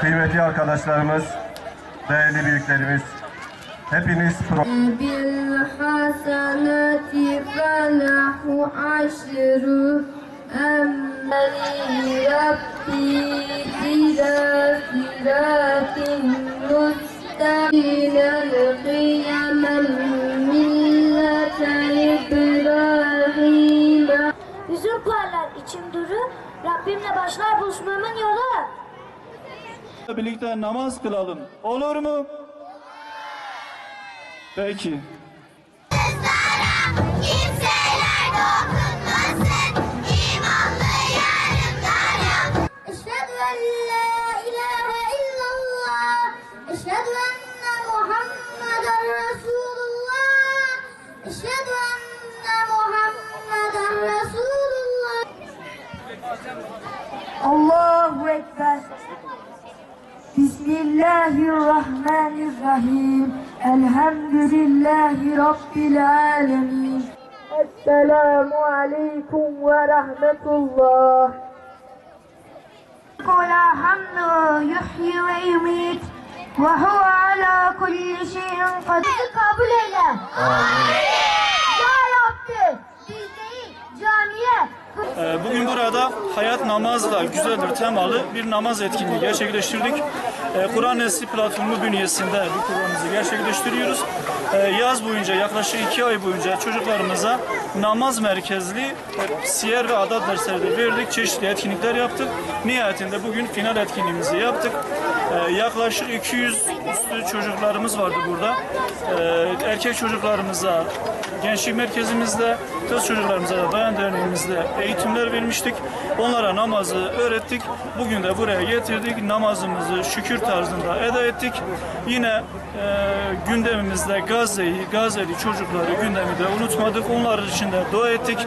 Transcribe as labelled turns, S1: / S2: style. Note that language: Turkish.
S1: kıymetli arkadaşlarımız, değerli büyüklerimiz, hepiniz pro...
S2: Bilhasenati felahu aşru emmeli Rabbi ila siratin müstakilel kıyamel millete
S3: Yüzüm parlar içim duru. Rabbimle başlar buluşmamın yolu
S4: birlikte namaz kılalım. Olur mu? Peki.
S5: Kimseler dokunmasın
S6: بسم الله الرحمن الرحيم. الحمد لله رب العالمين. السلام عليكم ورحمة الله. قل حمد يحيي ويميت وهو على كل شيء قدير. kabul eyle.
S4: Bugün burada hayat namazla güzeldir temalı bir namaz etkinliği gerçekleştirdik. Ee, Kur'an Nesli platformu bünyesinde bu programımızı gerçekleştiriyoruz. Ee, Yaz boyunca yaklaşık iki ay boyunca çocuklarımıza namaz merkezli e, siyer ve adat dersleri de verdik. Çeşitli etkinlikler yaptık. Nihayetinde bugün final etkinliğimizi yaptık. Ee, Yaklaşık 200 üstü çocuklarımız vardı burada. Ee, Erkek çocuklarımıza gençlik merkezimizde, kız çocuklarımıza da bayan derneğimizde eğitimler vermiştik. Onlara namazı öğrettik. Bugün de buraya getirdik. Namazımızı şükür tarzında eda ettik. Yine e, gündemimizde Gazze'yi, Gazze'li çocukları gündemi de unutmadık. Onlar için de dua ettik.